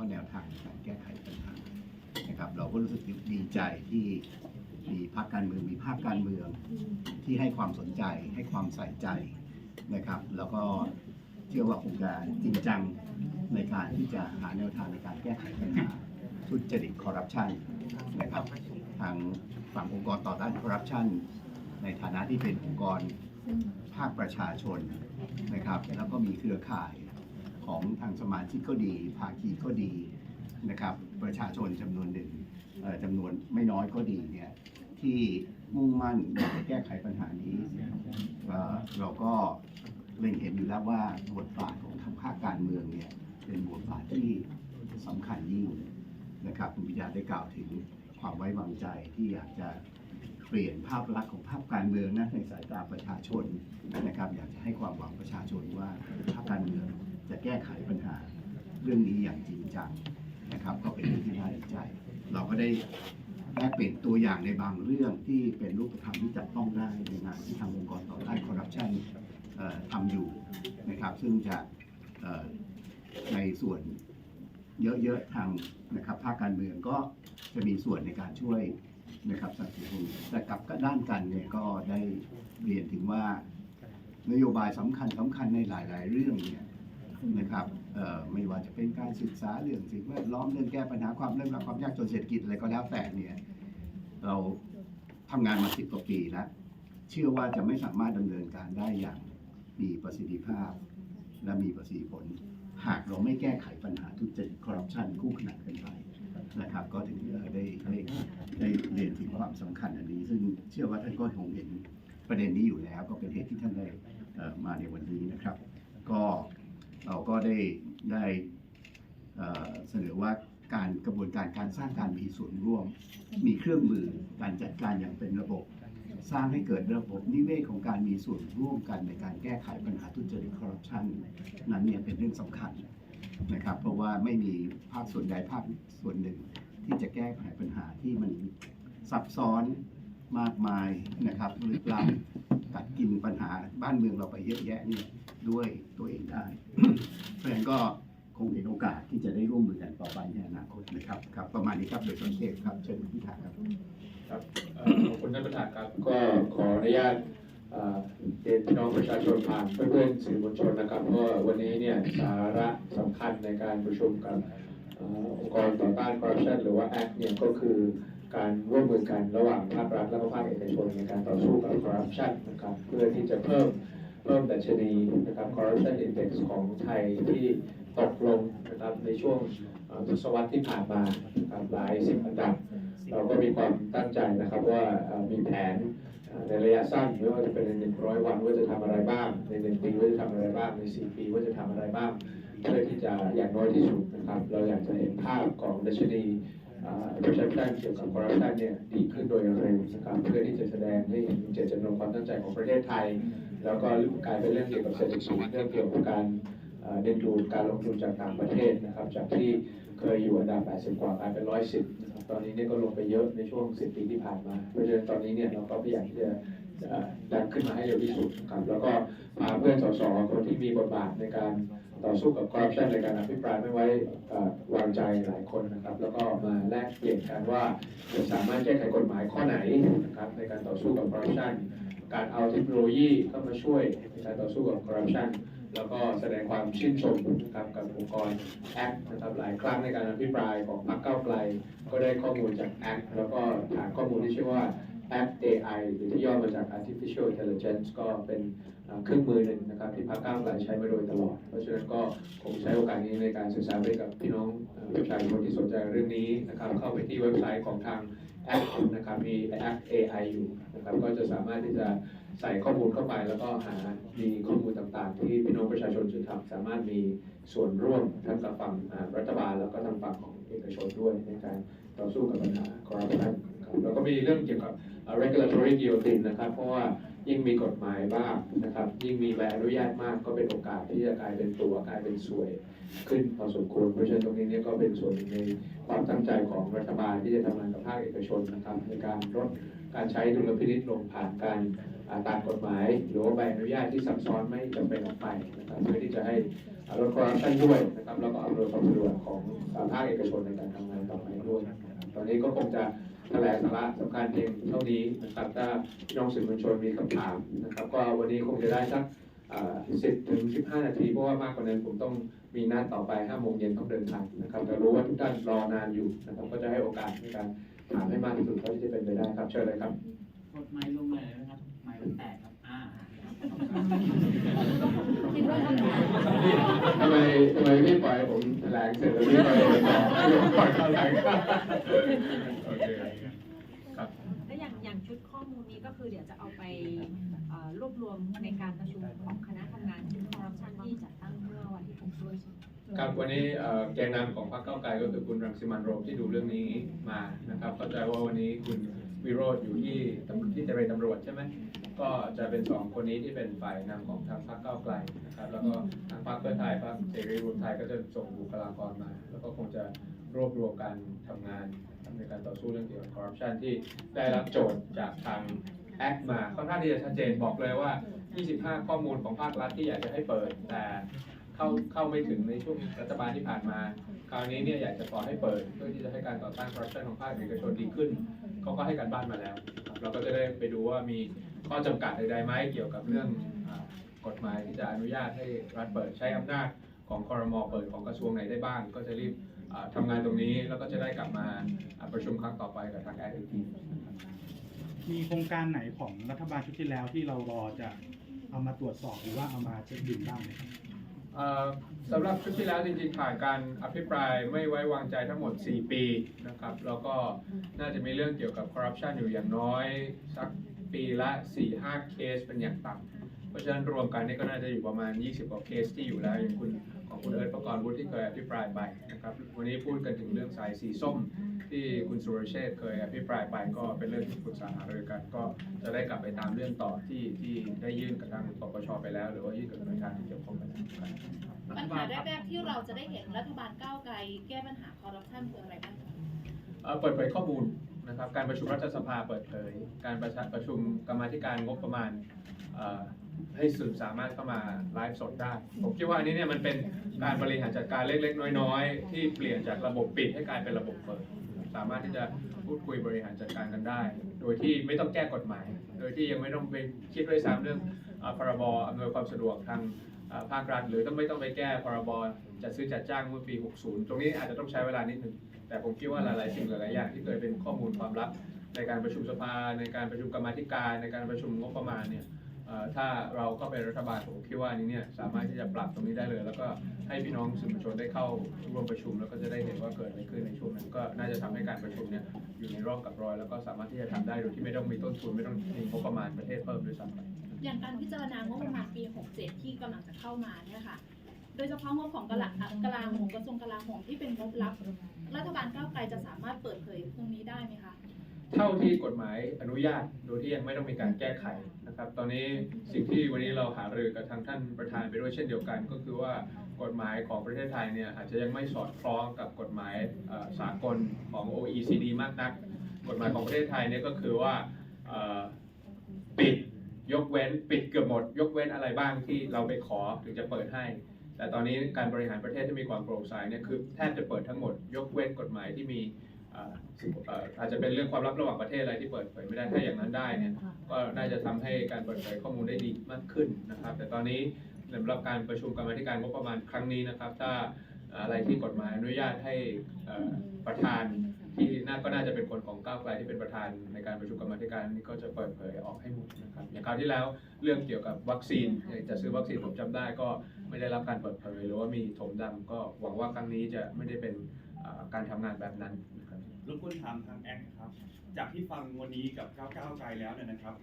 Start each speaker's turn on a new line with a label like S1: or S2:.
S1: ก็แนวทางในการแก้ไขปัญหานะครับ เราก็รู้สึกดีใจที่มีพรรคการเมืองมีภาคการเมืองที่ให้ความสนใจให้ความใส่ใจนะครับ แล้วก็เชื่อว่าคงจะจริงจังในการที่จะหาแนวทางในการแก้ไขปัญหาทุจริตคอร์รัปชันนะครับ ทางฝั่งองค์กรต่อต้านคอร์รัปชันในฐานะที่เป็นองค์กรภาคประชาชนนะครับแล้วก็มีเครือข่าย ของทางสมาชิกก็ดีภาคีก็ดีนะครับ ประชาชนจำนวนหนึ่งจำนวนไม่น้อยก็ดีเนี่ยที่มุ่งมั่นอยากจะแก้ไขปัญหานี้เราก็เล็งเห็นอยู่แล้วว่าบทบาทของทางภาคการเมืองเนี่ยเป็นบทบาทที่สำคัญยิ่งนะครับคุณวิทยาได้กล่าวถึงความไว้วางใจที่อยากจะ เปลี่ยนภาพลักษณ์ของภาพการเมืองนะในสายตาประชาชนนะครับ อยากจะให้ความหวังประชาชนว่าภาพการเมืองจะแก้ไขปัญหาเรื่องนี้อย่างจริงจังนะครับ ก็เป็นเรื่องที่น่าดีใจ เราก็ได้แลกเปลี่ยนตัวอย่างในบางเรื่องที่เป็นรูปธรรมที่จับต้องได้ในงานที่ทางองค์กรต่อต้านคอร์รัปชันเอ่อทำอยู่นะครับ ซึ่งจะในส่วนเยอะๆทางนะครับภาคการเมืองก็จะมีส่วนในการช่วย นะครับสนับสนุนแต่กลับด้านกันเนี่ยก็ได้เรียนถึงว่านโยบายสำคัญสำคัญในหลาย ๆ เรื่องเนี่ยนะครับไม่ว่าจะเป็นการศึกษาเรื่องสิ่งแวดล้อมเรื่องแก้ปัญหาความเรื่องราความยากจนเศรษฐกิจอะไรก็แล้วแต่เนี่ยเราทำงานมาสิบกว่าปีแล้วเชื่อว่าจะไม่สามารถดำเนินการได้อย่างมีประสิทธิภาพ และมีประสิทธิผล หากเราไม่แก้ไขปัญหาทุจริตคอร์รัปชันคู่ขนานกันไป นะครับ ก็ถึงได้ได้ได้เรียนถึงความสำคัญอันนี้ ซึ่งเชื่อว่าท่านก็คงเห็นประเด็นนี้อยู่แล้ว ก็เป็นเหตุที่ท่านได้เอ่อมาในวันนี้นะครับ ก็เราก็ได้ได้เสนอว่าการกระบวนการการสร้างการมีส่วนร่วม มีเครื่องมือการจัดการอย่างเป็นระบบ สร้างให้เกิดระบบนิเวศของการมีส่วนร่วมกันในการแก้ไขปัญหาทุจริตคอร์รัปชันนั้นเนี่ยเป็นเรื่องสำคัญ นะครับ เพราะว่าไม่มีภาคส่วนใดภาคส่วนหนึ่ง ที่จะแก้ไขปัญหาที่มันซับซ้อนมากมายนะครับลึกล้ำกัดกินปัญหาบ้านเมืองเราไปเยอะแยะเนี่ยด้วยตัวเองได้ เพราะฉะนั้นก็คงเห็นโอกาสที่จะได้ร่วมมือกันต่อไปในอนาคตนะครับครับ ประมาณนี้ครับโดยสังเกตครับเชิญพิธาครับ
S2: ครับขอบคุณท่านประธานครับก็ขออนุญาต เรียนพี่น้องประชาชนผ่านเพื่อนๆสื่อมวลชนนะครับเพราะวันนี้เนี่ยสาระสำคัญในการประชุมกับองค์กรต่อต้านคอร์รัปชันหรือว่า ACT เนี่ยก็คือการร่วมมือกันระหว่างภาครัฐและภาคเอกชนในการต่อสู้กับคอร์รัปชันนะครับเพื่อที่จะเพิ่มเพิ่มดัชนีนะครับ corruption index ของไทยที่ตกลงนะครับในช่วงทศวรรษที่ผ่านมานะครับหลายสิบอันดับ เราก็มีความตั้งใจนะครับว่ามีแผน ในระยะสั้นไม่ว่าจะเป็นใน100วันว่าจะทำอะไรบ้าง ใน1ปีว่าจะทำอะไรบ้าง ใน4ปีว่าจะทำอะไรบ้าง เพื่อที่จะอย่างน้อยที่สุดนะครับ เราอยากจะเห็นภาพของดัชนีประชาธิปไตยเกี่ยวกับคอร์รัปชันเนี่ยดีขึ้นโดยเร็วนะครับเพื่อที่จะแสดงให้เห็นเจตจำนงความตั้งใจของประเทศไทย แล้วก็กลายเป็นเรื่องเกี่ยวกับเศรษฐกิจเรื่องเกี่ยวกับการเดึงดูดการลงทุนจากต่างประเทศนะครับ จากที่ เคยอยู่อันดับ 80 กว่ากลายเป็น 110นะครับตอนนี้เนี่ยก็ลงไปเยอะในช่วง 10 ปีที่ผ่านมา เพราะฉะนั้นตอนนี้เนี่ยเราก็พยายามที่จะดันขึ้นมาให้เร็วที่สุดนะครับแล้วก็พาเพื่อนสสคนที่มีบทบาทในการต่อสู้กับคอร์รัปชันในการอภิปรายไม่ไว้วางใจหลายคนนะครับ แล้วก็มาแลกเปลี่ยนกันว่าจะสามารถแก้ไขกฎหมายข้อไหนนะครับในการต่อสู้กับคอร์รัปชันการเอาเทคโนโลยีเข้ามาช่วยในการต่อสู้กับคอร์รัปชัน แล้วก็แสดงความชื่นชมนะครับกับองค์กรแอคนะครับหลายครั้งในการอภิปรายของพรรคก้าวไกล ก็ได้ข้อมูลจากแอคแล้วก็ฐานข้อมูลที่ชื่อว่า Act AI หรือที่ย่อมาจาก Artificial Intelligence ก็เป็นเครื่องมือหนึ่งนะครับที่พรรคก้าวไกลใช้มาโดยตลอด เพราะฉะนั้นก็คงใช้โอกาสนี้ในการสื่อสารไปกับพี่น้องประชาชนที่สนใจเรื่องนี้นะครับเข้าไปที่เว็บไซต์ของทางแอปนะครับมีแอป AI อยู่นะครับก็จะสามารถที่จะ ใส่ข้อมูลเข้าไปแล้วก็หามีข้อมูลต่างๆ ที่พี่น้องประชาชนจะทำสามารถมีส่วนร่วมทั้งกับฝั่งรัฐบาลแล้วก็ทางฝั่งของเอกชนด้วยในการต่อสู้กับปัญหาคอร์รัปชันครับแล้วก็มีเรื่องเกี่ยวกับ regulatory guillotine นะครับเพราะว่ายิ่งมีกฎหมายบ้างนะครับ ยิ่งมีใบอนุญาตมากก็เป็นโอกาสที่จะกลายเป็นตัวกลายเป็นสวยขึ้นพอสมควรเพราะฉะนั้นตรงนี้เนี่ยก็เป็นส่วนหนึ่งในความตั้งใจของรัฐบาลที่จะทำงานกับภาคเอกชนนะครับในการลดการใช้ดุลพินิจลงผ่านการ ตามกฎหมาย หรือว่าใบอนุญาตที่ซับซ้อนไม่จำเป็นออกไปนะครับเพื่อที่จะให้ลดคอร์รัปชันด้วยนะครับแล้วก็อำนวยความสะดวกของภาคเอกชนในการทำงานต่อไปด้วยนะครับตอนนี้ก็คงจะแถลงสาระสำคัญเพียงเท่านี้นะครับถ้าพี่น้องสื่อมวลชนมีคำถามนะครับ ก็วันนี้คงจะได้สักสิบถึงสิบห้านาทีเพราะว่ามากกว่านั้นผมต้องมีนัดต่อไปห้าโมงเย็นต้องเดินทางนะครับแต่รู้ว่าทุกท่านรอนานอยู่นะครับก็จะให้โอกาสในการถามให้มากที่สุดเท่าที่จะเป็นไปได้ครับเชิญเลยครับ
S3: กดไม้ลงเลยนะครับ ม้มันแตกครับอ่า
S4: คิดว่าคำถาม
S2: ทำไมทำไมไม่ปล่อยให้ผมแถลงเสร็จแล้วไม่ปล่อยให้ต่อให้ผมปล่อยแถลงโอเคครับ
S4: และอย่างอย่างชุดข้อมูลนี้ก็คือเดี๋ยวจะเอาไปเอ่อรวบรวมในการประชุมของคณะทำงานชุดคอร์รัปชันที่จัดตั้งเมื่อวันที่6ด้วยใช่ไหม
S2: ครับวันนี้เอ่อแกนนำของพรรคเก้าวไกลก็คือคุณรังสิมันต์โรมที่ดูเรื่องนี้มานะครับเข้าใจว่าวันนี้คุณ วิโรธอยู่ที่ที่เจรตำรวจใช่ไหมก็จะเป็นสองคนนี้ที่เป็นฝ่ายนำของทางพรรคเก้าวไกลนะครับ แล้วก็ทางพรรคเพื่อไทยพรรคเสรีรวมไทยก็จะส่งบุคลากรมา แล้วก็คงจะรวบรวมการทำงานในการต่อสู้เรื่องเกี่ยวกับคอร์รัปชันที่ได้รับโจทย์จากทางแอคมาค่อนข้างที่จะชัดเจนบอกเลยว่า 25 ข้อมูลของภาครัฐที่อยากจะให้เปิดแต่ เข้าเข้าไม่ถึงในช่วงรัฐบาลที่ผ่านมา คราวนี้เนี่ยอยากจะขอให้เปิด เพื่อที่จะให้การต่อต้านคอร์รัปชันของภาคเอกชนดีขึ้นเขาก็ให้การบ้านมาแล้ว เราก็จะได้ไปดูว่ามีข้อจำกัดใดๆไหมเกี่ยวกับเรื่องกฎหมายที่จะอนุญาตให้รัฐเปิดใช้อำนาจของคอรมอเปิดของกระทรวงไหนได้บ้าง ก็จะรีบอ่าทำงานตรงนี้แล้วก็จะได้กลับมาประชุมครั้งต่อไปกับทางแอดอีกที
S5: มีโครงการไหนของรัฐบาลชุดที่แล้วที่เรารอจะเอามาตรวจสอบหรือว่าเอามาเช็คบินบ้างไหมครับ
S2: สำหรับชุดที่แล้วจริงๆผ่านการอภิปรายไม่ไว้วางใจทั้งหมด 4 ปีนะครับ แล้วก็น่าจะมีเรื่องเกี่ยวกับคอร์รัปชันอยู่อย่างน้อย สักปีละ 4-5 เคสเป็นอย่างต่ำเพราะฉะนั้นรวมกันนี่ก็น่าจะอยู่ประมาณ 20 กว่าเคสที่อยู่แล้วอย่างคุณ ของคุณเอิร์ธประกรณ์วุฒิที่เคยอภิปรายไปนะครับวันนี้พูดกันถึงเรื่องสายสีส้ม ที่คุณสุรเชษฐ์เคยอภิปรายไปก็เป็นเรื่องที่ปรึกษาหารือกัน ก็จะได้กลับไปตามเรื่องต่อที่ที่ได้ยื่นกับทางปปชไปแล้ว หรือว่ายื่นกับหน่วยงานที่เกี่ยวข้องไปแล้วครับ
S6: ปัญหาแรกๆที่เราจะได้เห็นรัฐบาลก้าวไกลแก้ปัญหาคอร์รัปชันคืออะไรบ้างคะ
S2: เอ่อเปิดเผยข้อมูลนะครับการประชุมรัฐสภาเปิดเผย การประชาประชุมกรรมาธิการงบประมาณเอ่อ ให้สื่อสามารถเข้ามาไลฟ์สดได้ ผมคิดว่าอันนี้เนี่ยมันเป็นการบริหารจัดการเล็กๆ น้อยๆ ที่เปลี่ยนจากระบบปิดให้กลายเป็นระบบเปิด สามารถที่จะพูดคุยบริหารจัดการกันได้ โดยที่ไม่ต้องแก้กฎหมาย โดยที่ยังไม่ต้องไปคิดด้วยซ้ำเรื่องอ่อพรบอำนวยความสะดวกทางอ่อภาครัฐหรือต้องไม่ต้องไปแก้พรบจัดซื้อจัดจ้างเมื่อปี 60 ตรงนี้อาจจะต้องใช้เวลานิดนึง แต่ผมคิดว่าหลายๆสิ่งหลายๆอย่างที่เคยเป็นข้อมูลความลับในการประชุมสภาในการประชุมกรรมธิการในการประชุมงบประมาณเนี่ย ถ้าเราก็เป็นรัฐบาลผมคิดว่านี้เนี่ยสามารถที่จะปรับตรงนี้ได้เลย แล้วก็ให้พี่น้องสื่อมวลชนได้เข้าร่วมประชุม แล้วก็จะได้เห็นว่าเกิดอะไรขึ้นในช่วงนั้น ก็น่าจะทำให้การประชุมเนี่ยอยู่ในรอบกับรอย แล้วก็สามารถที่จะทำได้โดยที่ไม่ต้องมีต้นทุนไม่ต้องมีงบประมาณประเทศเพิ่มด้วยซ้ำไป
S6: อย่างการพิจารณางบประมาณปี 67 ที่กำลังจะเข้ามาเนี่ยค่ะ โดยเฉพาะงบของกลากลาโหมกระทรวงกลาโหมที่เป็นงบลับ รัฐบาลก้าวไกลจะสามารถเปิดเผยตรงนี้ได้ไหมคะ
S2: เท่าที่กฎหมายอนุญาตโดยที่ยังไม่ต้องมีการแก้ไขนะครับ ตอนนี้สิ่งที่วันนี้เราหารือกับทางท่านประธานไปด้วยเช่นเดียวกัน ก็คือว่ากฎหมายของประเทศไทยเนี่ยอาจจะยังไม่สอดคล้องกับกฎหมายสากลของ OECD มากนัก กฎหมายของประเทศไทยเนี่ยก็คือว่าปิดยกเว้นปิดเกือบหมด ยกเว้นอะไรบ้างที่เราไปขอถึงจะเปิดให้ แต่ตอนนี้การบริหารประเทศที่มีความโปร่งใสเนี่ยคือแทบจะเปิดทั้งหมด ยกเว้นกฎหมายที่มี อ่าเอ่ออาจจะเป็นเรื่องความลับระหว่างประเทศอะไรที่เปิดเผยไม่ได้ถ้าอย่างนั้นได้เนี่ยก็น่าจะทำให้การเปิดเผยข้อมูลได้ดีมากขึ้นนะครับ แต่ตอนนี้สำหรับการประชุมกรรมาธิการงบประมาณครั้งนี้นะครับ ถ้าอะไรที่กฎหมายอนุญาตให้เอ่อประธานที่น่าก็น่าจะเป็นคนของก้าวไกลที่เป็นประธานในการประชุมกรรมาธิการนี้ก็จะเปิดเผยออกให้หมดนะครับอย่างคราวที่แล้วเรื่องเกี่ยวกับวัคซีนจะซื้อวัคซีนผมจำได้ก็ไม่ได้รับการเปิดเผยหรือว่ามีถมดำก็หวังว่าครั้งนี้จะไม่ได้เป็นอ่าการทำงานแบบนั้นนะครับ
S7: รบกวนถามทางแอคครับ จากที่ฟังวันนี้กับก้าวก้าวไกลแล้วเนี่ยนะครับ